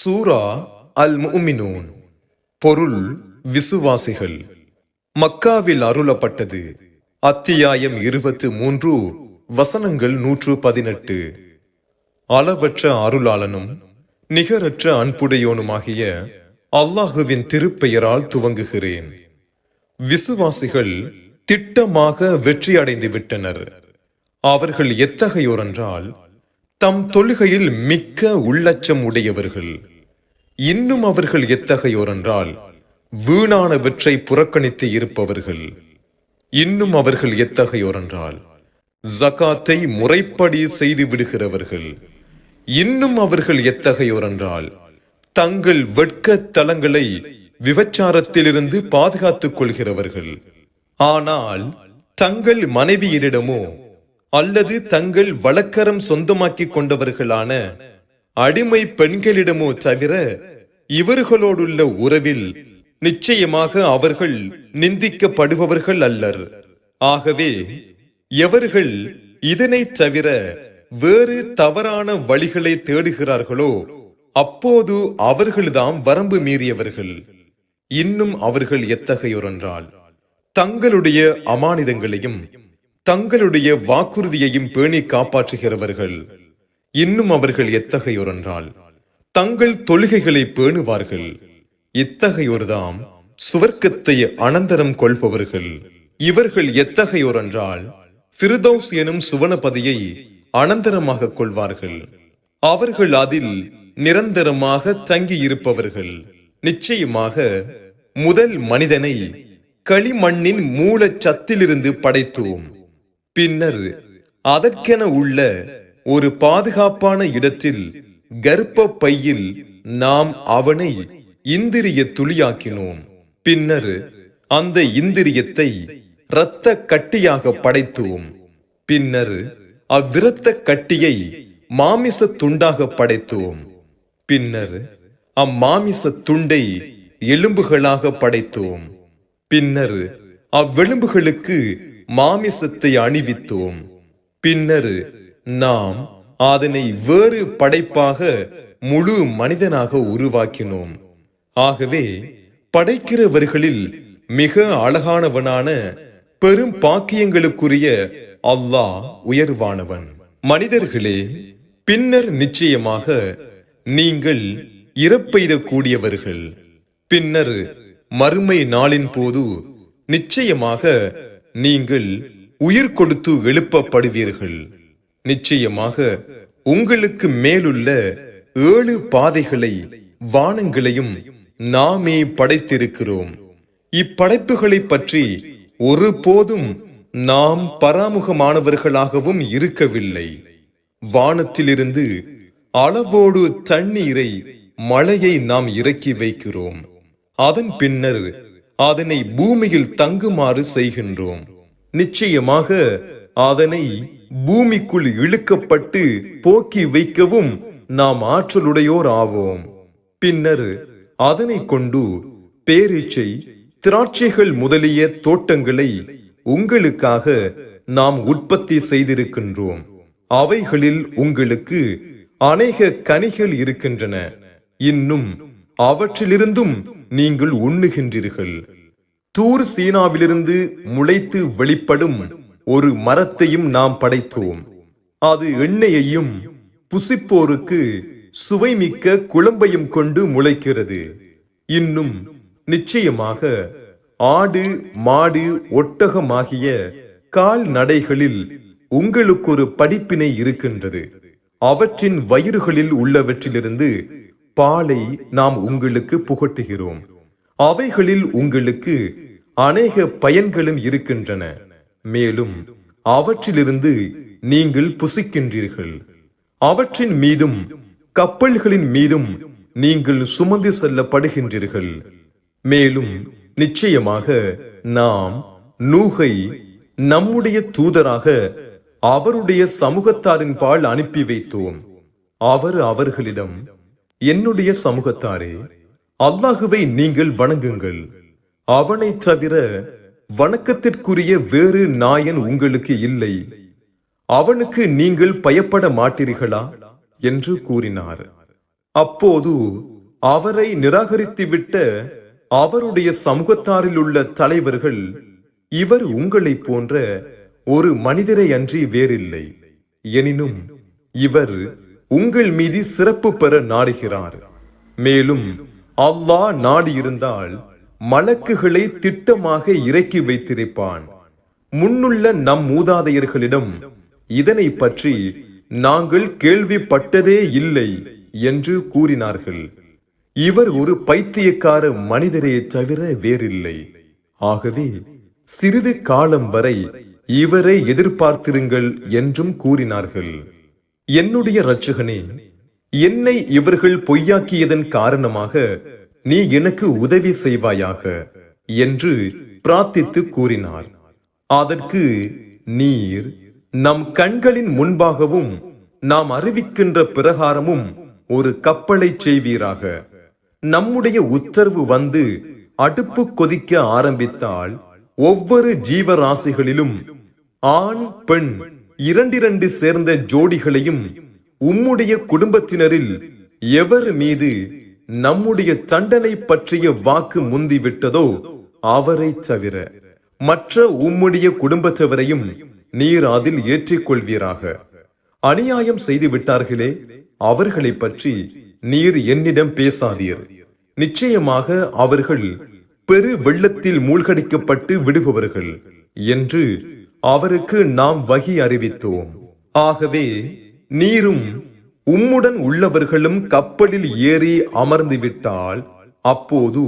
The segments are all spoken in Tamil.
சூரா அல் பொருள் விசுவாசிகள். மக்காவில் அருளப்பட்டது அத்தியாயம் இருபத்து மூன்று வசனங்கள் நூற்று பதினெட்டு. அளவற்ற அருளாளனும் நிகரற்ற அன்புடையோனுமாகிய அல்லாஹுவின் திருப்பெயரால் துவங்குகிறேன். விசுவாசிகள் திட்டமாக வெற்றி அடைந்து விட்டனர் அவர்கள் எத்தகையோரென்றால் தம் தொழுகையில் மிக்க உள்ளச்சம் உடையவர்கள். இன்னும் அவர்கள் எத்தகையோர் என்றால் வீணானவற்றை புறக்கணித்து இருப்பவர்கள். இன்னும் அவர்கள் எத்தகையோர் என்றால் ஜகாத்தை முறைப்படி செய்து விடுகிறவர்கள். இன்னும் அவர்கள் எத்தகையோர் என்றால் தங்கள் வெட்க தலங்களை விபச்சாரத்திலிருந்து பாதுகாத்துக் கொள்கிறவர்கள். ஆனால் தங்கள் மனைவியரிடமோ அல்லது தங்கள் வழக்கரம் சொந்தமாக்கிக் கொண்டவர்களான அடிமை பெண்களிடமோ தவிர இவர்களோடுள்ள உறவில் நிச்சயமாக அவர்கள் நிந்திக்கப்படுபவர்கள் அல்லர். ஆகவே எவர்கள் இதனை தவிர வேறு தவறான வழிகளை தேடுகிறார்களோ அப்போது அவர்கள்தாம் வரம்பு மீறியவர்கள். இன்னும் அவர்கள் எத்தகையோரென்றால் தங்களுடைய அமானிதங்களையும் தங்களுடைய வாக்குறுதியையும் பேணி காப்பாற்றுகிறவர்கள். இன்னும் அவர்கள் எத்தகையோர் என்றால் தங்கள் தொழுகைகளை பேணுவார்கள். இத்தகையோர்தாம் சுவர்க்கத்தை அனந்தரம் கொள்பவர்கள். இவர்கள் எத்தகையோர் என்றால் ஃபிர்தௌஸ் எனும் சுவனபதியை அனந்தரமாக கொள்வார்கள். அவர்கள் அதில் நிரந்தரமாக தங்கியிருப்பவர்கள். நிச்சயமாக முதல் மனிதனை களிமண்ணின் மூலச்சத்திலிருந்து படைத்தோம். பின்னர் அதற்கென உள்ள ஒரு பாதுகாப்பான இடத்தில் கர்ப்ப பையில் நாம் அவனை இந்திரிய துளியாக்கினோம். பின்னர் அந்த இந்திரியத்தை இரத்த கட்டியாக படைத்தோம். பின்னர் அவ்விரத்த கட்டியை மாமிச துண்டாக படைத்தோம். பின்னர் அம்மாமிச துண்டை எலும்புகளாக படைத்தோம். பின்னர் அவ்வெலும்புகளுக்கு மாமிசத்தை அணிவித்தோம். பின்னர் நாம் அதனை வேறு படைப்பாக முழு மனிதனாக உருவாக்கினோம். ஆகவே படைக்கிறவர்களில் மிக அழகானவனான பெரும் பாக்கியங்களுக்குரிய அல்லாஹ் உயர்வானவன். மனிதர்களே பின்னர் நிச்சயமாக நீங்கள் இறப்பெய்த கூடியவர்கள் பின்னர் மறுமை நாளின் போது நிச்சயமாக நீங்கள் உயிர் கொடுத்து எழுப்பப்படுவீர்கள். நிச்சயமாக உங்களுக்கு மேலுள்ள ஏழு பாதைகளை வானங்களையும் நாமே படைத்திருக்கிறோம். இப்படைப்புகளை பற்றி ஒருபோதும் நாம் பராமுகமானவர்களாகவும் இருக்கவில்லை. வானத்திலிருந்து அளவோடு தண்ணீரை மழையை நாம் இறக்கி வைக்கிறோம். அதன் பின்னர் அதனை பூமியில் தங்குமாறு செய்கின்றோம். நிச்சயமாக அதனை பூமிக்குள் இழுக்கப்பட்டு போக்கி வைக்கவும் நாம் ஆற்றலுடையோர் ஆவோம் பின்னர் அதனை கொண்டு பேரீச்சை திராட்சைகள் முதலிய தோட்டங்களை உங்களுக்காக நாம் உற்பத்தி செய்திருக்கின்றோம். அவைகளில் உங்களுக்கு அநேக கனிகள் இருக்கின்றன. இன்னும் அவற்றிலிருந்தும் நீங்கள் உண்ணுகின்றீர்கள். தூர் சீனாவிலிருந்து முளைத்து வெளிப்படும் ஒரு மரத்தையும் நாம் படைத்தோம். அது எண்ணெயையும் புசிப்போருக்கு சுவைமிக்க குழம்பையும் கொண்டு முளைக்கிறது. இன்னும் நிச்சயமாக ஆடு மாடு ஒட்டகமாகிய கால்நடைகளில் உங்களுக்கு ஒரு படிப்பினை இருக்கின்றது. அவற்றின் வயிறுகளில் உள்ளவற்றிலிருந்து பாலை நாம் உங்களுக்கு புகட்டுகிறோம். அவைகளில் உங்களுக்கு அநேக பயன்களும் இருக்கின்றன. மேலும் அவற்றிலிருந்து நீங்கள் புசிக்கின்றீர்கள். அவற்றின் மீதும் கப்பல்களின் மீதும் நீங்கள் சுமந்து செல்லப்படுகின்றீர்கள். மேலும் நிச்சயமாக நாம் நூகை நம்முடைய தூதராக அவருடைய சமூகத்தாரின் பால் அனுப்பி வைத்தோம். அவர் அவர்களிடம் என்னுடைய சமூகத்தாரே அல்லாஹுவை நீங்கள் வணங்குங்கள். அவனைத் தவிர வணக்கத்திற்குரிய வேறு நாயன் உங்களுக்கு இல்லை. அவனுக்கு நீங்கள் பயப்பட மாட்டீர்களா? என்று கூறினார். அப்போது அவரை நிராகரித்துவிட்ட அவருடைய சமூகத்தாரில் உள்ள தலைவர்கள் இவர் உங்களைப் போன்ற ஒரு மனிதரை அன்றி வேறில்லை. எனினும் இவர் உங்கள் மீது சிறப்பு பெற நாடுகிறார். மேலும் அல்லாஹ் நாடியிருந்தால் மலக்குகளை திட்டமாக இறக்கி வைத்திருப்பான். முன்னுள்ள நம் மூதாதையர்களிடம் இதனை பற்றி நாங்கள் கேள்விப்பட்டதே இல்லை என்று கூறினார்கள். இவர் ஒரு பைத்தியக்கார மனிதரே தவிர வேறில்லை. ஆகவே சிறிது காலம் வரை இவரை எதிர்பார்த்திருங்கள் என்றும் கூறினார்கள். என்னுடைய இரட்சகனே என்னை இவர்கள் பொய்யாக்கியதன் காரணமாக நீ எனக்கு உதவி செய்வாயாக என்று பிரார்த்தித்து கூறினார். அதற்கு நீர் நம் கண்களின் முன்பாகவும் நாம் அறிவிக்கின்ற பிரகாரமும் ஒரு கப்பலை செய்வீராக. நம்முடைய உத்தரவு வந்து அடுப்பு கொதிக்க ஆரம்பித்தால் ஒவ்வொரு ஜீவராசிகளிலும் ஆண் பெண் இரண்டிரண்டு சேர்ந்த ஜோடிகளையும் உம்முடைய குடும்பத்தினரில் எவர் மீது நம்முடைய தண்டனை பற்றிய வாக்கு முந்திவிட்டதோ அவரை தவிர மற்ற உம்முடைய குடும்பத்தவரையும் நீர் அதில் ஏற்றிக்கொள்வீராக. அநியாயம் செய்து விட்டார்களே அவர்களை பற்றி நீர் என்னிடம் பேசாதீர். நிச்சயமாக அவர்கள் பெரு வெள்ளத்தில் மூழ்கடிக்கப்பட்டு விடுபவர்கள் என்று அவருக்கு நாம் வகி அறிவித்தோம். ஆகவே நீரும் உம்முடன் உள்ளவர்களும் கப்பலில் ஏறி அமர்ந்து விட்டால் அப்போது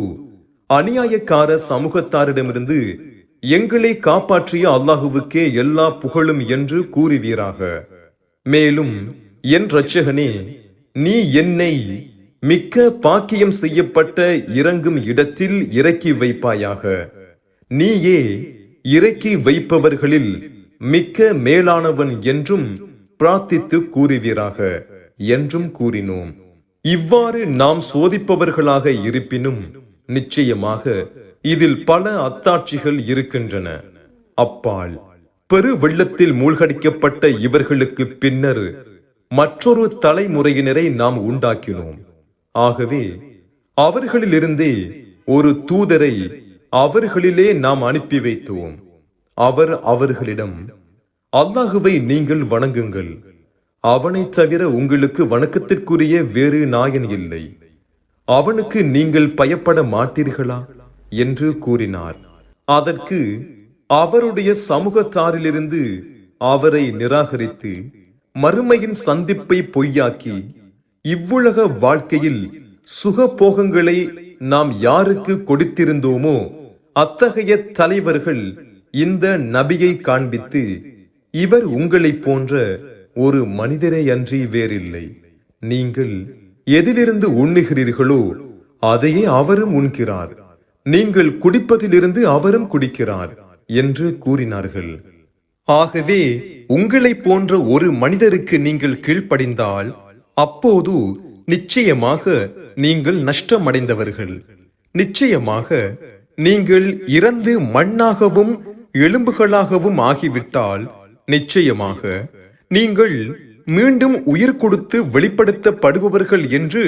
அநியாயக்கார சமூகத்தாரிடமிருந்து எங்களை காப்பாற்றிய அல்லாஹுவுக்கே எல்லா புகழும் என்று கூறுவீராக. மேலும் என் ரட்சகனே நீ என்னை மிக்க பாக்கியம் செய்யப்பட்ட இறங்கும் இடத்தில் இறக்கி வைப்பாயாக. நீயே இறக்கி வைப்பவர்களில் மிக்க மேலானவன் என்றும் பிரார்த்தித்து கூறுவீராக. என்றும் கூறினோம். இவ்வாறு நாம் சோதிப்பவர்களாக இருப்பினும் நிச்சயமாக இதில் பல அத்தாட்சிகள் இருக்கின்றன. அப்பால் பெரு வெள்ளத்தில் மூழ்கடிக்கப்பட்ட இவர்களுக்கு பின்னர் மற்றொரு தலைமுறையினரை நாம் உண்டாக்கினோம். ஆகவே அவர்களிலிருந்தே ஒரு தூதரை அவர்களிலே நாம் அனுப்பி வைத்தோம். அவர் அவர்களிடம் அல்லாஹுவை நீங்கள் வணங்குங்கள். அவனைத் தவிர உங்களுக்கு வணக்கத்திற்குரிய வேறு நாயன் இல்லை. அவனுக்கு நீங்கள் பயப்பட மாட்டீர்களா? என்று கூறினார். அதற்கு அவருடைய சமூகத்தாரிலிருந்து அவரை நிராகரித்து மறுமையின் சந்திப்பை பொய்யாக்கி இவ்வுலக வாழ்க்கையில் சுகபோகங்களை நாம் யாருக்கு கொடுத்திருந்தோமோ அத்தகைய தலைவர்கள் இந்த நபியை காண்பித்து இவர் உங்களைப் போன்ற ஒரு மனிதரை அன்றி வேறில்லை. நீங்கள் எதிலிருந்து உண்ணுகிறீர்களோ அதையே அவரும் உண்கிறார். நீங்கள் குடிப்பதிலிருந்து அவரும் குடிக்கிறார் என்று கூறினார்கள். ஆகவே உங்களைப் போன்ற ஒரு மனிதருக்கு நீங்கள் கீழ்ப்படிந்தால் அப்போது நிச்சயமாக நீங்கள் நஷ்டமடைந்தவர்கள். நிச்சயமாக நீங்கள் இறந்து மண்ணாகவும் எலும்புகளாகவும் ஆகிவிட்டால் நிச்சயமாக நீங்கள் மீண்டும் உயிர் கொடுத்து வெளிப்படுத்தப்படுபவர்கள் என்று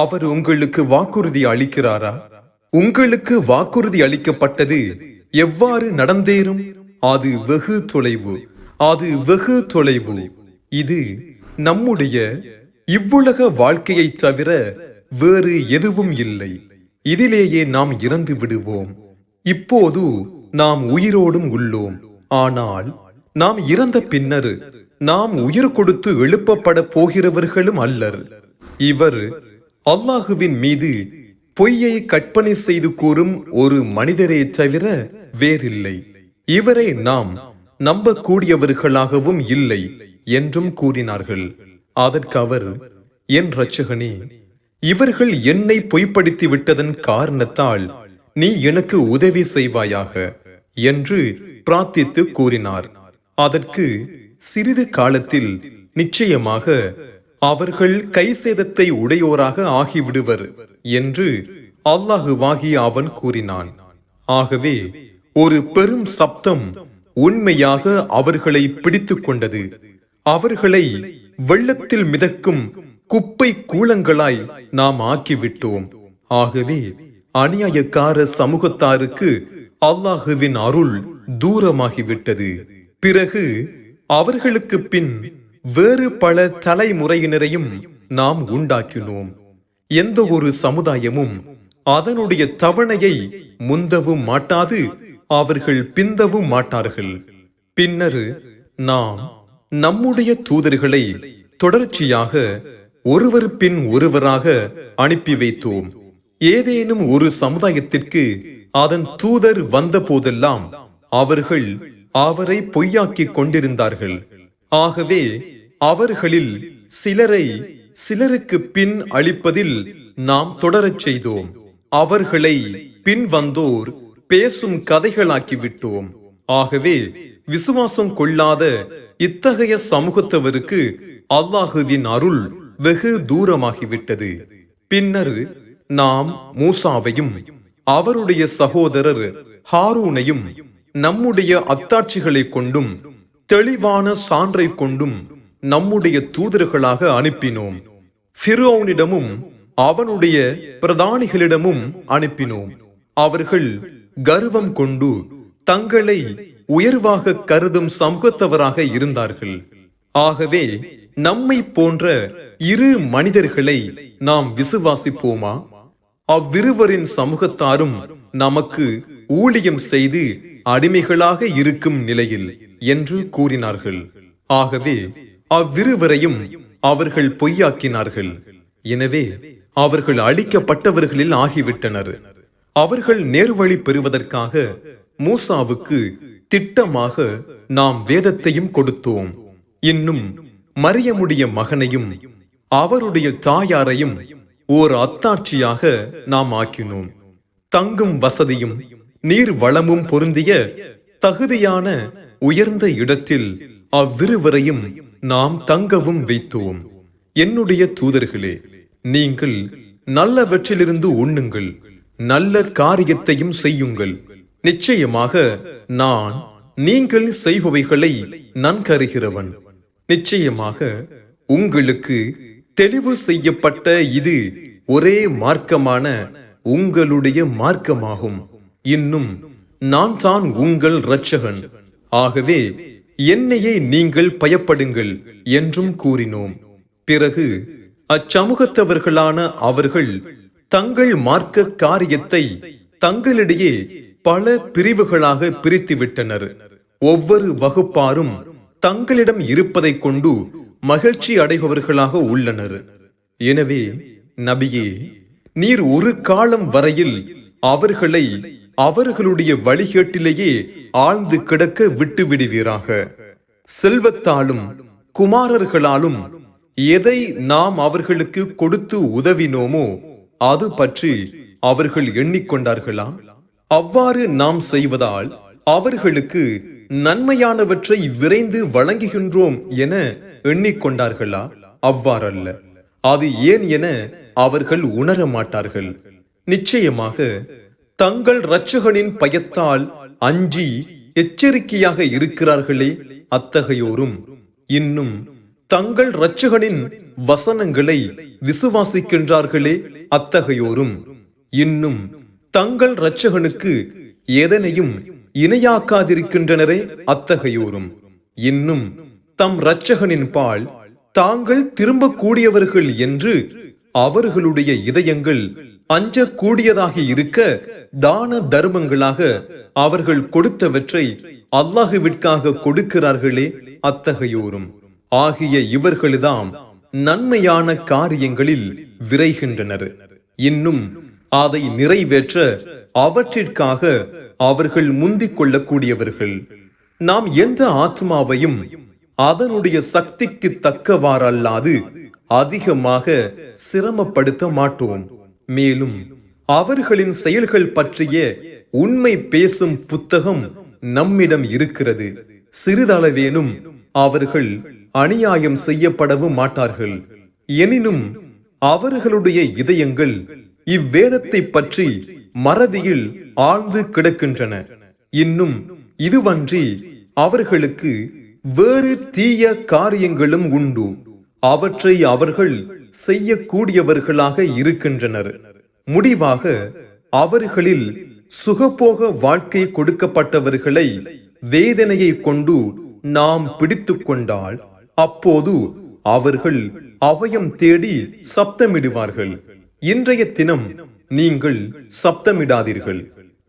அவர் உங்களுக்கு வாக்குறுதி அளிக்கிறாரா? உங்களுக்கு வாக்குறுதி அளிக்கப்பட்டது எவ்வாறு நடந்தேறும்? அது வெகு தொலைவு அது வெகு தொலைவு. இது நம்முடைய இவ்வுலக வாழ்க்கையை தவிர வேறு எதுவும் இல்லை. இதிலேயே நாம் இறந்து விடுவோம். இப்போது நாம் உயிரோடும் உள்ளோம். ஆனால் நாம் இறந்த பின்னர் நாம் உயிர் கொடுத்து எழுப்பப்பட போகிறவர்களும் அல்லர். இவர் அல்லாஹுவின் மீது பொய்யை கற்பனை செய்து கூறும் ஒரு மனிதரே தவிர வேறில்லை. இவரை நாம் நம்பக்கூடியவர்களாகவும் இல்லை என்றும் கூறினார்கள். அதற்கு அவர் என் ரச்சகனே இவர்கள் என்னை பொய்ப்படுத்தி விட்டதன் காரணத்தால் நீ எனக்கு உதவி செய்வாயாக என்று பிரார்த்தித்து கூறினார். அதற்கு சிறிது காலத்தில் நிச்சயமாக அவர்கள் கை சேதத்தை உடையோராக ஆகிவிடுவர் என்று அல்லாஹுவாகி அவன் கூறினான். ஆகவே ஒரு பெரும் சப்தம் உண்மையாக அவர்களை பிடித்துக் கொண்டது. அவர்களை வெள்ளத்தில் மிதக்கும் குப்பை கூலங்களாய் நாம் ஆக்கிவிட்டோம். ஆகவே அநியாயக்கார சமூகத்தாருக்கு அல்லாஹுவின் அருள் தூரமாகிவிட்டது. பிறகு அவர்களுக்கு பின் வேறு பல தலைமுறையினரையும் நாம் உண்டாக்கினோம். எந்த ஒரு சமுதாயமும் அதனுடைய தவணையை முந்தவும் மாட்டாது அவர்கள் பிந்தவும் மாட்டார்கள். பின்னர் நாம் நம்முடைய தூதர்களை தொடர்ச்சியாக ஒருவர் பின் ஒருவராக அனுப்பி வைத்தோம். ஏதேனும் ஒரு சமுதாயத்திற்கு அதன் தூதர் வந்த போதெல்லாம் அவர்கள் அவரை பொய்யாக்கிக் கொண்டிருந்தார்கள். ஆகவே அவர்களில் சிலரை சிலருக்கு பின் அளிப்பதில் நாம் தொடரச் செய்தோம். அவர்களை பின் வந்தோர் பேசும் கதைகளாக்கிவிட்டோம். ஆகவே விசுவாசம் கொள்ளாத இத்தகைய சமூகத்தவருக்கு அல்லாஹுவின் அருள் வெகு தூரமாகிவிட்டது. பின்னர் நாம் மூசாவையும் அவருடைய சகோதரர் ஹாரூனையும் நம்முடைய அத்தாட்சிகளை கொண்டும் தெளிவான சான்றை கொண்டும் நம்முடைய தூதர்களாக அனுப்பினோம். ஃபிரோனிடமும் அவனுடைய பிரதானிகளிடமும் அனுப்பினோம். அவர்கள் கர்வம் கொண்டு தங்களை உயர்வாக கருதும் சமூகத்தவராக இருந்தார்கள். ஆகவே நம்மை போன்ற இரு மனிதர்களை நாம் விசுவாசிப்போமா? அவ்விருவரின் சமூகத்தாரும் நமக்கு ஊழியம் செய்து அடிமைகளாக இருக்கும் நிலையில் என்று கூறினார்கள். ஆகவே அவ்விருவரையும் அவர்கள் பொய்யாக்கினார்கள். எனவே அவர்கள் அழிக்கப்பட்டவர்களில் ஆகிவிட்டனர். அவர்கள் நேர்வழி பெறுவதற்காக மூசாவுக்கு திட்டமாக நாம் வேதத்தையும் கொடுத்தோம். இன்னும் மரியமுடைய மகனையும் அவருடைய தாயாரையும் ஓர் அத்தாட்சியாக நாம் ஆக்கினோம். தங்கும் வசதியும் நீர் வளமும் பொருந்திய தகுதியான உயர்ந்த இடத்தில் அவ்விருவரையும் நாம் தங்கவும் வைத்தோம். என்னுடைய தூதர்களே நீங்கள் நல்லவற்றிலிருந்து உண்ணுங்கள் நல்ல காரியத்தையும் செய்யுங்கள். நிச்சயமாக நான் நீங்கள் செய்பவைகளை நன்கருகிறவன் நிச்சயமாக உங்களுக்கு தெளிவு செய்யப்பட்ட இது ஒரே மார்க்கமான உங்களுடைய மார்க்கமாகும். இன்னும் நான் தான் உங்கள் இரட்சகன். ஆகவே என்னையே நீங்கள் பயப்படுங்கள் என்றும் கூறினோம். பிறகு அச்சமூகத்தவர்களான அவர்கள் தங்கள் மார்க்க காரியத்தை தங்களிடையே பல பிரிவுகளாக பிரித்துவிட்டனர். ஒவ்வொரு வகுப்பாரும் தங்களிடம் இருப்பதைக் கொண்டு மகிழ்ச்சி அடைபவர்களாக உள்ளனர். எனவே நபியே நீர் ஒரு காலம் வரையில் அவர்களை அவர்களுடைய வழிகேட்டிலேயே ஆழ்ந்து கிடக்க விட்டு விடுவீராக செல்வத்தாலும் குமாரர்களாலும் எதை நாம் அவர்களுக்கு கொடுத்து உதவினோமோ அது பற்றி அவர்கள் எண்ணிக்கொண்டார்களா? அவ்வாறு நாம் செய்வதால் அவர்களுக்கு நன்மையானவற்றை விரைந்து வழங்குகின்றோம் என எண்ணிக்கொண்டார்களா? அவ்வாறல்ல. அது ஏன் என அவர்கள் உணர மாட்டார்கள். நிச்சயமாக தங்கள் இரட்சகனின் பயத்தால் அஞ்சி எச்சரிக்கையாக இருக்கிறார்களே அத்தகையோரும். இன்னும் தங்கள் இரட்சகனின் வசனங்களை விசுவாசிக்கின்றார்களே அத்தகையோரும். இன்னும் தங்கள் இரட்சகனுக்கு எதனையும் இணையாக்காதிருக்கின்றனரே அத்தகையோரும். இன்னும் தம் இரட்சகனின் பால் தாங்கள் திரும்பக்கூடியவர்கள் என்று அவர்களுடைய இதயங்கள் அஞ்சக்கூடியதாக இருக்க தான தர்மங்களாக அவர்கள் கொடுத்தவற்றை அல்லாஹுவிற்காக கொடுக்கிறார்களே அத்தகையோரும். ஆகிய இவர்கள்தாம் நன்மையான காரியங்களில் விரைகின்றனர். இன்னும் அதை நிறைவேற்ற அவற்றிற்காக அவர்கள் முந்திக் கொள்ளக்கூடியவர்கள் நாம் எந்த ஆத்மாவையும் அதனுடைய சக்திக்கு தக்கவாறல்லாது அதிகமாக சிரமப்படுத்த மாட்டோம். மேலும் அவர்களின் செயல்கள் பற்றிய உண்மை பேசும் புத்தகம் நம்மிடம் இருக்கிறது. சிறிதளவேனும் அவர்கள் அநியாயம் செய்யப்படவும் மாட்டார்கள். எனினும் அவர்களுடைய இதயங்கள் இவ்வேதத்தை பற்றி மறதியில் ஆழ்ந்து கிடக்கின்றன. இன்னும் இதுவன்றி அவர்களுக்கு வேறு தீய காரியங்களும் உண்டு. அவற்றை அவர்கள் செய்யக்கூடியவர்களாக இருக்கின்றனர். முடிவாக அவர்களில் சுகபோக வாழ்க்கை கொடுக்கப்பட்டவர்களை வேதனையை கொண்டு நாம் பிடித்து கொண்டால் அப்போது அவர்கள் அவயம் தேடி சப்தமிடுவார்கள். இன்றைய தினம் நீங்கள் சப்தமிடாதீர்கள்.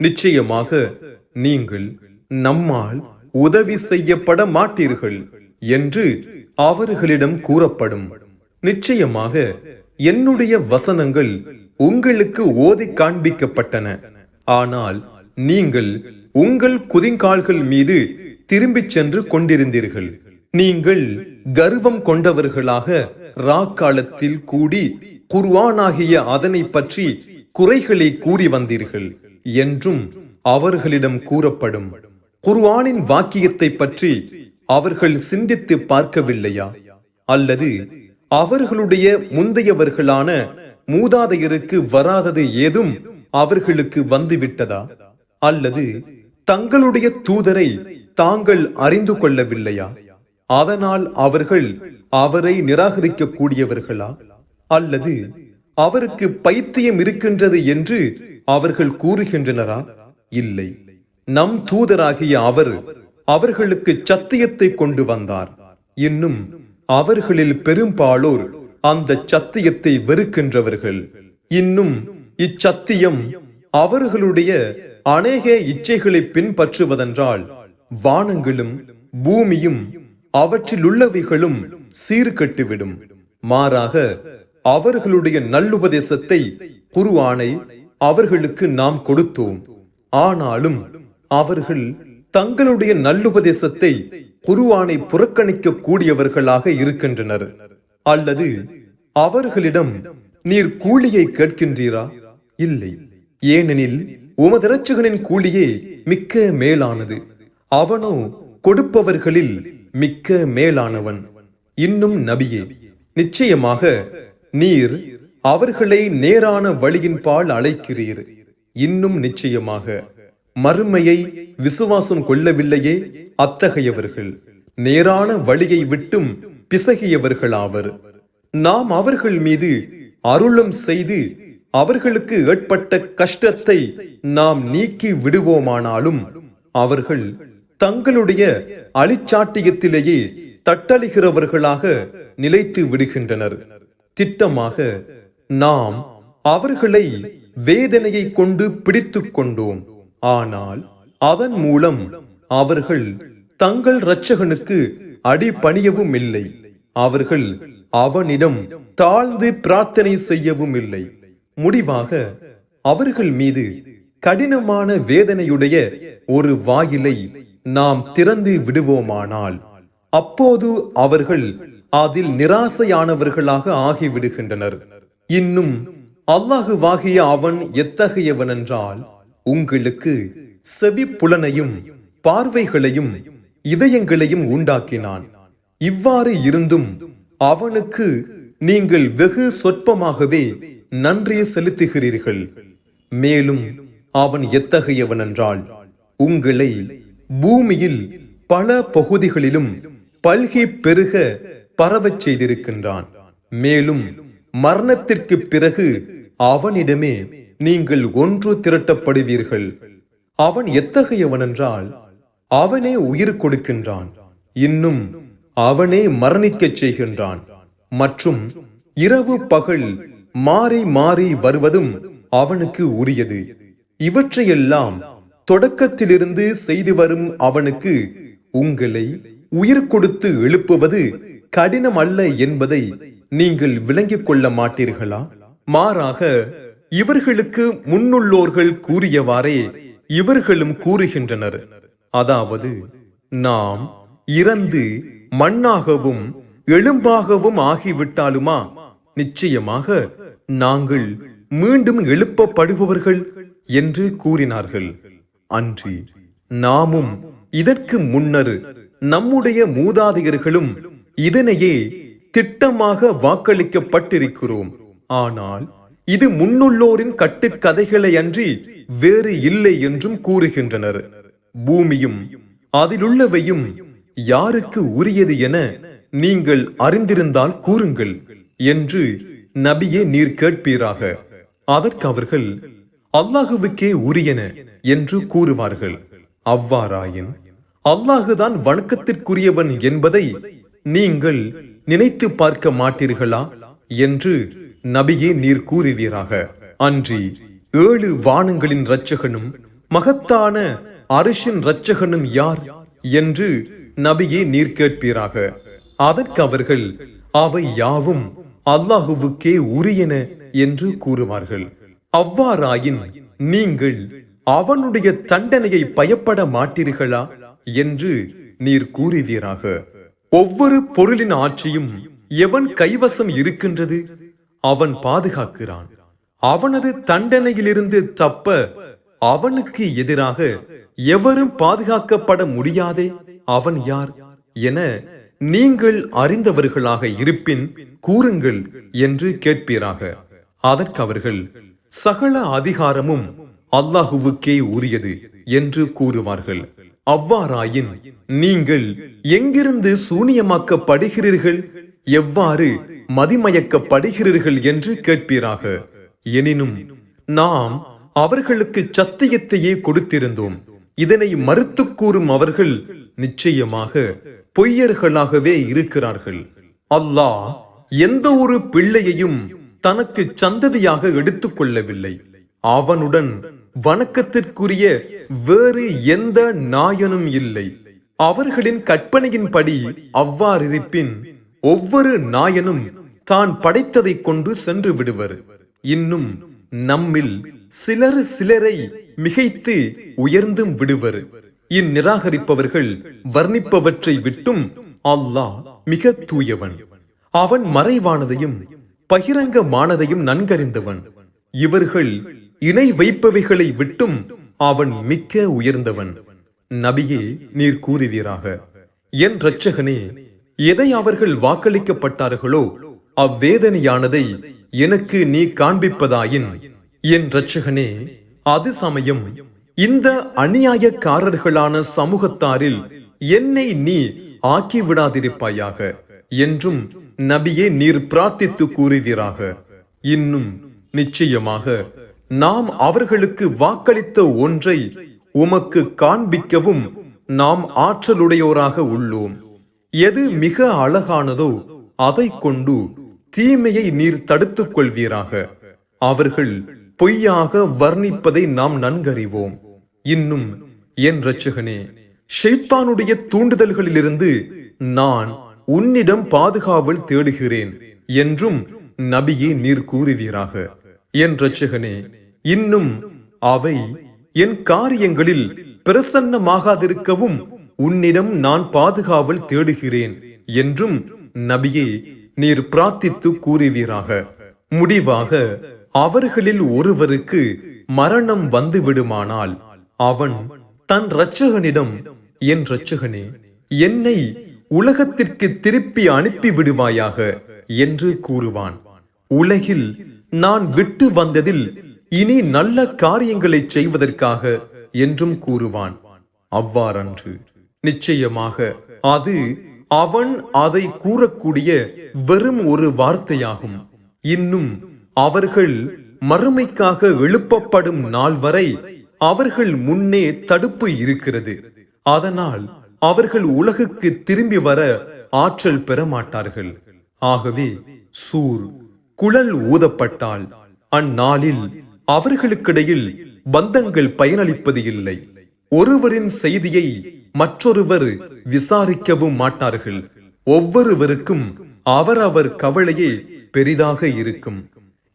நிச்சயமாக நீங்கள் நம்மால் உதவி செய்யப்பட மாட்டீர்கள் என்று அவர்களிடம் கூறப்படும். நிச்சயமாக என்னுடைய வசனங்கள் உங்களுக்கு ஓதி காண்பிக்கப்பட்டன. ஆனால் நீங்கள் உங்கள் குதிங்கால்கள் மீது திரும்பிச் சென்று கொண்டிருந்தீர்கள். நீங்கள் கர்வம் கொண்டவர்களாக ராக்காலத்தில் கூடி குர்வானாகிய அதனை பற்றி குறைகளை கூறி வந்தீர்கள் என்றும் அவர்களிடம் கூறப்படும். குர்வானின் வாக்கியத்தை பற்றி அவர்கள் சிந்தித்து பார்க்கவில்லையா? அல்லது அவர்களுடைய முந்தையவர்களான மூதாதையருக்கு வராதது ஏதும் அவர்களுக்கு வந்துவிட்டதா? அல்லது தங்களுடைய தூதரை தாங்கள் அறிந்து கொள்ளவில்லையா? அதனால் அவர்கள் அவரை நிராகரிக்க கூடியவர்களா அல்லது அவருக்கு பைத்தியம் இருக்கின்றது என்று அவர்கள் கூறுகின்றனரா? இல்லை. நம் தூதராகிய அவர் அவர்களுக்கு சத்தியத்தை கொண்டு வந்தார். இன்னும் அவர்களில் பெரும்பாலோர் அந்த சத்தியத்தை வெறுக்கின்றவர்கள். இன்னும் இச்சத்தியம் அவர்களுடைய அநேக இச்சைகளை பின்பற்றுவதென்றால் வானங்களும் பூமியும் அவற்றிலுள்ளவைகளும் சீர்கட்டுவிடும். மாறாக அவர்களுடைய நல்லுபதேசத்தை குருவானை அவர்களுக்கு நாம் கொடுத்தோம். ஆனாலும் அவர்கள் தங்களுடைய நல்லுபதேசத்தை குருவானை புறக்கணிக்க கூடியவர்களாக இருக்கின்றனர். அல்லது அவர்களிடம் நீர் கூலியை கேட்கின்றீரா? இல்லை. ஏனெனில் உமது இரட்சகனின் கூலியே மிக்க மேலானது. அவனோ கொடுப்பவர்களில் மிக்க மேலானவன். இன்னும் நபியே நிச்சயமாக நீர் அவர்களை நேரான வழியின் பால் அழைக்கிறீர். இன்னும் நிச்சயமாக மறுமையை விசுவாசம் கொள்ளவில்லையே அத்தகையவர்கள். நேரான வழியை விட்டும் பிசகியவர்களாவர். நாம் அவர்கள் மீது அருளும் செய்து அவர்களுக்கு ஏற்பட்ட கஷ்டத்தை நாம் நீக்கி விடுவோமானாலும் அவர்கள் தங்களுடைய அழிச்சாட்டியத்திலேயே தட்டளிகிறவர்களாக நிலைத்து விடுகின்றனர். திட்டமாக நாம் அவர்களை வேதனையை கொண்டு பிடித்து கொண்டோம். ஆனால் அதன் மூலம் அவர்கள் தங்கள் இரட்சகனுக்கு அடிபணியவும் இல்லை அவர்கள் அவனிடம் தாழ்ந்து பிரார்த்தனை செய்யவும் இல்லை முடிவாக அவர்கள் மீது கடினமான வேதனையுடைய ஒரு வாயிலை நாம் திறந்து விடுவோமானால் அப்போது அவர்கள் அதில் நிராசையானவர்களாக ஆகிவிடுகின்றனர். இன்னும் அல்லாஹுவாகிய அவன் எத்தகையவனென்றால் உங்களுக்கு செவி புலனையும் பார்வைகளையும் இதயங்களையும் உண்டாக்கினான். இவ்வாறு இருந்தும் அவனுக்கு நீங்கள் வெகு சொற்பமாகவே நன்றி செலுத்துகிறீர்கள். மேலும் அவன் எத்தகையவனென்றால் உங்களை பூமியில் பல பகுதிகளிலும் பல்கி பெருக பரவச் செய்திருக்கின்றான். மேலும் மரணத்திற்கு பிறகு அவனிடமே நீங்கள் ஒன்று திரட்டப்படுவீர்கள். அவன் எத்தகையவனென்றால் அவனே உயிர் கொடுக்கின்றான். இன்னும் அவனே மரணிக்கச் செய்கின்றான். மற்றும் இரவு பகல் மாறி மாறி வருவதும் அவனுக்கு உரியது. இவற்றையெல்லாம் தொடக்கத்திலிருந்து செய்து வரும் அவனுக்கு உங்களை உயிர் கொடுத்து எழுப்புவது கடினம் அல்ல என்பதை நீங்கள் விளங்கிக் கொள்ள மாட்டீர்களா? மாறாக இவர்களுக்கு முன்னுள்ளோர்கள் கூறியவாறே இவர்களும் கூறுகின்றனர். அதாவது நாம் இறந்து மண்ணாகவும் எலும்பாகவும் ஆகிவிட்டாலுமா? நிச்சயமாக நாங்கள் மீண்டும் எழுப்பப்படுபவர்கள் என்று கூறினார்கள். அன்றி நாமும் இதற்கு முன்னர் நம்முடைய மூதாதையர்களும் இதனையே திட்டமாக வாக்களிக்கப்பட்டிருக்கிறோம். ஆனால் இது முன்னுள்ளோரின் கட்டுக்கதைகளை அன்றி வேறு இல்லை என்றும் கூறுகின்றனர். பூமியும் அதிலுள்ளவையும் யாருக்கு உரியது என நீங்கள் அறிந்திருந்தால் கூறுங்கள் என்று நபியே நீர் கேட்பீராக. அதற்கு அவர்கள் அல்லாஹுவுக்கே உரியன என்று கூறுவார்கள். அவ்வாறாயின் அல்லாஹுதான் வணக்கத்திற்குரியவன் என்பதை நீங்கள் நினைத்து பார்க்க மாட்டீர்களா? என்று நபியே நீர் கூறுவீராக. அன்றி ஏழு வானங்களின் இரட்சகனும் மகத்தான அரிசின் இரட்சகனும் யார்? என்று நபியே நீர் கேட்பீராக. அதற்கு அவர்கள் அவை யாவும் அல்லாஹுவுக்கே உரியன என்று கூறுவார்கள். அவ்வாறாயின் நீங்கள் அவனுடைய தண்டனையை பயப்பட மாட்டீர்களா என்று நீர் கூறுவீராக. ஒவ்வொரு பொருளின் ஆட்சியும் எவன் கைவசம் இருக்கின்றது? அவன் பாதுகாக்கிறான். அவனது தண்டனையிலிருந்து தப்ப அவனுக்கு எதிராக எவரும் பாதுகாக்கப்பட முடியாதே அவன் யார் என நீங்கள் அறிந்தவர்களாக இருப்பின் கூறுங்கள் என்று கேட்பீராக. அதற்கு அவர்கள் சகல அதிகாரமும் அல்லாஹுவுக்கே உரியது என்று கூறுவார்கள். அவ்வாறாயின் நீங்கள் எங்கிருந்து சூனியமாக்கப்படுகிறீர்கள்? எவ்வாறு மதிமயக்கப்படுகிறீர்கள் என்று கேட்பீராக. எனினும் நாம் அவர்களுக்கு சத்தியத்தையே கொடுத்திருந்தோம். இதனை மறுத்து கூறும் அவர்கள் நிச்சயமாக பொய்யர்களாகவே இருக்கிறார்கள். அல்லாஹ் எந்த ஒரு பிள்ளையையும் தனக்கு சந்ததியாக எடுத்துக் கொள்ளவில்லை. அவனுடன் வணக்கத்திற்குரிய வேறு எந்த நாயனும் இல்லை. அவர்களின் கற்பனையின்படி அவ்வாறிருப்பின் ஒவ்வொரு நாயனும் தான் படைத்ததை கொண்டு சென்று விடுவர். இன்னும் நம்மில் சிலர் சிலரை மிகைத்து உயர்ந்தும் விடுவர். இந்நிராகரிப்பவர்கள் வர்ணிப்பவற்றை விட்டும் அல்லாஹ் மிக தூயவன். அவன் மறைவானதையும் பகிரங்கமானதையும் நன்கறிந்தவன். இவர்கள் இணை வைப்பவைகளை விட்டும் அவன் மிக்க உயர்ந்தவன். நபியே நீர் கூறுவீராக. என் இரட்சகனே எதை அவர்கள் வாக்களிக்கப்பட்டார்களோ அவ்வேதனையானதை எனக்கு நீ காண்பிப்பதாயின். என் இரட்சகனே அது சமயம் இந்த அநியாயக்காரர்களான சமூகத்தாரில் என்னை நீ ஆக்கி விடாதிருப்பாயாக என்றும் நபியே நீர் பிரார்த்தித்து கூறுவீராக. இன்னும் நிச்சயமாக நாம் அவர்களுக்கு வாக்களித்த ஒன்றை உமக்கு காண்பிக்கவும் நாம் ஆற்றலுடையோராக உள்ளோம். எது மிக அழகானதோ அதை கொண்டு தீமையை நீர் தடுத்துக் கொள்வீராக. அவர்கள் பொய்யாக வர்ணிப்பதை நாம் நன்கறிவோம். இன்னும் என் ரச்சகனே ஷெய்தானுடைய தூண்டுதல்களிலிருந்து நான் உன்னிடம் பாதுகாவல் தேடுகிறேன் என்றும் நபியே நீர் கூறுவீராக. என் ரட்சகனே இன்னும் அவை என் காரியங்களில் பிரசன்னமாகாதிருக்கவும் உன்னிடம் நான் பாதுகாவல் தேடுகிறேன் என்றும் நபியே நீர் பிரார்த்தித்து கூறுவீராக. முடிவாக அவர்களில் ஒருவருக்கு மரணம் வந்துவிடுமானால் அவன் தன் இரட்சகனிடம் என் இரட்சகனே என்னை உலகத்திற்கு திருப்பி அனுப்பி விடுவாயாக என்று கூறுவான். உலகில் நான் விட்டு வந்ததில் இனி நல்ல காரியங்களை செய்வதற்காக என்றும் கூறுவான். அவ்வாறன்று நிச்சயமாக அது அவன் அதை கூறக்கூடிய வெறும் ஒரு வார்த்தையாகும். இன்னும் அவர்கள் மறுமைக்காக எழுப்பப்படும் நாள் வரை அவர்கள் முன்னே தடுப்பு இருக்கிறது. அதனால் அவர்கள் உலகுக்கு திரும்பி வர ஆற்றல் பெற மாட்டார்கள் ஆகவே சூர் குழல் ஊதப்பட்டால் அந்நாளில் அவர்களுக்கிடையில் பந்தங்கள் பயனளிப்பது இல்லை. ஒருவரின் செய்தியை மற்றொருவர் விசாரிக்கவும் மாட்டார்கள். ஒவ்வொருவருக்கும் அவரவர் கவலையே பெரிதாக இருக்கும்.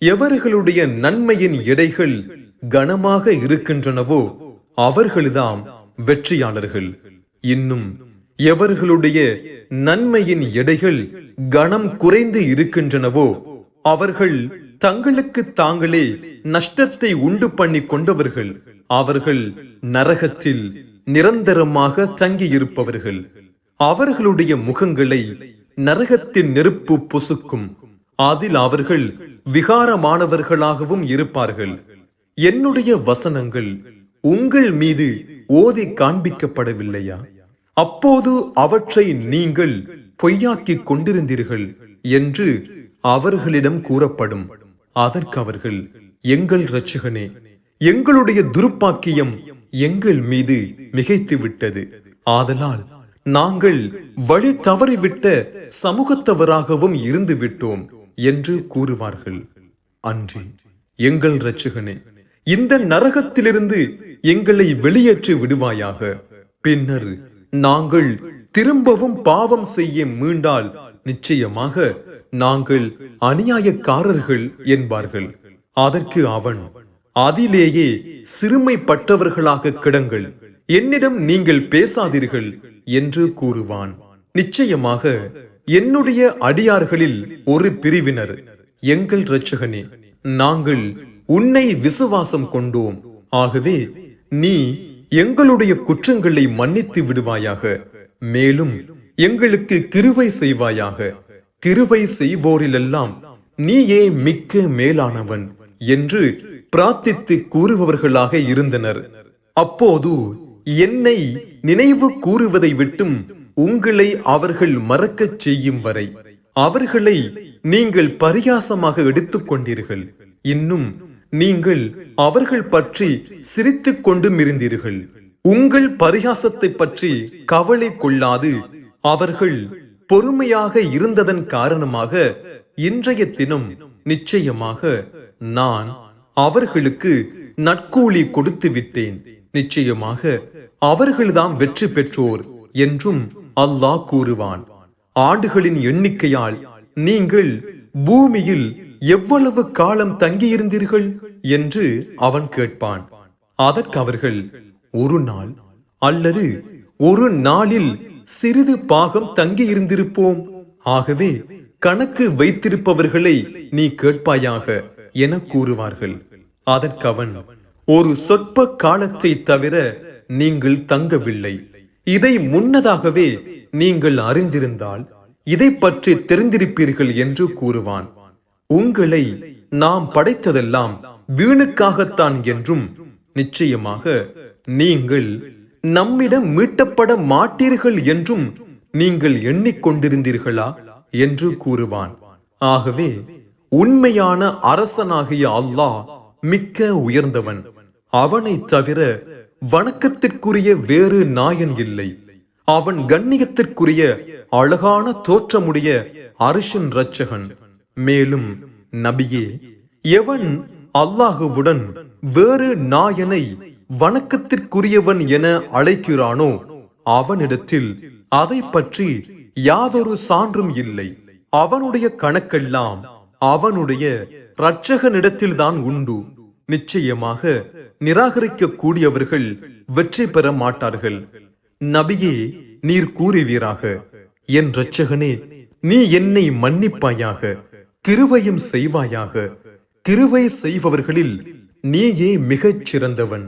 எவர்களுடைய நன்மையின் எடைகள் கனமாக இருக்கின்றனவோ அவர்கள்தாம் வெற்றியாளர்கள். இன்னும் எவர்களுடைய நன்மையின் எடைகள் கனம் குறைந்து இருக்கின்றனவோ அவர்கள் தங்களுக்கு தாங்களே நஷ்டத்தை உண்டு பண்ணி கொண்டவர்கள். அவர்கள் நரகத்தில் நிரந்தரமாக தங்கியிருப்பவர்கள். அவர்களுடைய முகங்களை நரகத்தின் நெருப்பு பொசுக்கும். அதில் அவர்கள் விகாரமானவர்களாகவும் இருப்பார்கள். என்னுடைய வசனங்கள் உங்கள் மீது ஓதி காண்பிக்கப்படவில்லையா? அப்போது அவற்றை நீங்கள் பொய்யாக்கிக் கொண்டிருந்தீர்கள் என்று அவர்களிடம் கூறப்படும். அதற்கு அவர்கள் எங்கள் இரட்சகனே எங்களுடைய துருப்பாக்கியம் எங்கள் மீது மிகைத்து விட்டது ஆதலால் நாங்கள் வழி தவறிவிட்ட சமூகத்தவராகவும் இருந்து விட்டோம் என்று கூறுவார்கள். அன்றி எங்கள் இரட்சகனே இந்த நரகத்திலிருந்து எங்களை வெளியேற்றி விடுவாயாக. பின்னர் நாங்கள் திரும்பவும் பாவம் செய்ய மீண்டால் நிச்சயமாக நாங்கள் அநியாயக்காரர்கள் என்பார்கள். அதற்கு அவன் அதிலேயே சிறுமைப்பட்டவர்களாக கிடங்கள். என்னிடம் நீங்கள் பேசாதீர்கள் என்று கூறுவான். நிச்சயமாக என்னுடைய அடியார்களில் ஒரு பிரிவினர். எங்கள் இரட்சகனே நாங்கள் உன்னை விசுவாசம் கொண்டோம். ஆகவே நீ எங்களுடைய குற்றங்களை மன்னித்து விடுவாயாக. மேலும் எங்களுக்கு கிருவை செய்வாயாக. கிருவை செய்வோரிலெல்லாம் நீயே மிக்க மேலானவன் என்று பிரார்த்தித்து கூறுபவர்களாக இருந்தனர். அப்போது என்னை நினைவு கூறுவதை விட்டும் உங்களை அவர்கள் மறக்கச் செய்யும் வரை அவர்களை நீங்கள் பரியாசமாக எடுத்துக்கொண்டீர்கள். இன்னும் நீங்கள் அவர்கள் பற்றி சிரித்துக் கொண்டும் இருந்தீர்கள் உங்கள் பரிகாசத்தை பற்றி கவலை கொள்ளாது. அவர்கள் பொறுமையாக இருந்ததன் காரணமாக இன்றைய தினம் நிச்சயமாக நான் அவர்களுக்கு நட்கூலி கொடுத்து விட்டேன் நிச்சயமாக அவர்கள்தான் வெற்றி பெற்றோர் என்றும் அல்லாஹ் கூறுவான். ஆண்டுகளின் எண்ணிக்கையால் நீங்கள் பூமியில் எவ்வளவு காலம் தங்கியிருந்தீர்கள்? என்று அவன் கேட்பான். அதற்கு அவர்கள் ஒரு நாள் அல்லது ஒரு நாளில் சிறிது பாகம் தங்கியிருந்திருப்போம். ஆகவே கணக்கு வைத்திருப்பவர்களை நீ கேட்பாயாக என கூறுவார்கள். அதற்கு அவன் ஒரு சொற்ப காலத்தை தவிர நீங்கள் தங்கவில்லை. இதை முன்னதாகவே நீங்கள் அறிந்திருந்தால் இதை பற்றி தெரிந்திருப்பீர்கள் என்று கூறுவான். உங்களை நாம் படைத்ததெல்லாம் வீணுக்காகத்தான் என்றும் நிச்சயமாக நீங்கள் நம்மிடம் மீட்டப்பட மாட்டீர்கள் என்றும் நீங்கள் எண்ணிக்கொண்டிருந்தீர்களா என்று கூறுவான். ஆகவே உண்மையான அரசனாகிய அல்லாஹ் மிக்க உயர்ந்தவன். அவனைத் தவிர வணக்கத்திற்குரிய வேறு நாயன் இல்லை. அவன் கண்ணியத்திற்குரிய அழகான தோற்றமுடைய அரிஷன் ரச்சகன் மேலும் நபியே எவன் அல்லாஹுவுடன் வேறு நாயனை வணக்கத்திற்குரியவன் என அழைக்கிறானோ அவனிடத்தில் அதை பற்றி யாதொரு சான்றும் இல்லை. அவனுடைய கணக்கெல்லாம் அவனுடைய இரட்சகனிடத்தில்தான் உண்டு. நிச்சயமாக நிராகரிக்க கூடியவர்கள் வெற்றி பெற மாட்டார்கள். நபியே நீர் கூறுவீராக. என் இரட்சகனே நீ என்னை மன்னிப்பாயாக. கிருபையும் செய்வாயாக. கிருபை செய்பவர்களில் நீயே மிகச் சிறந்தவன்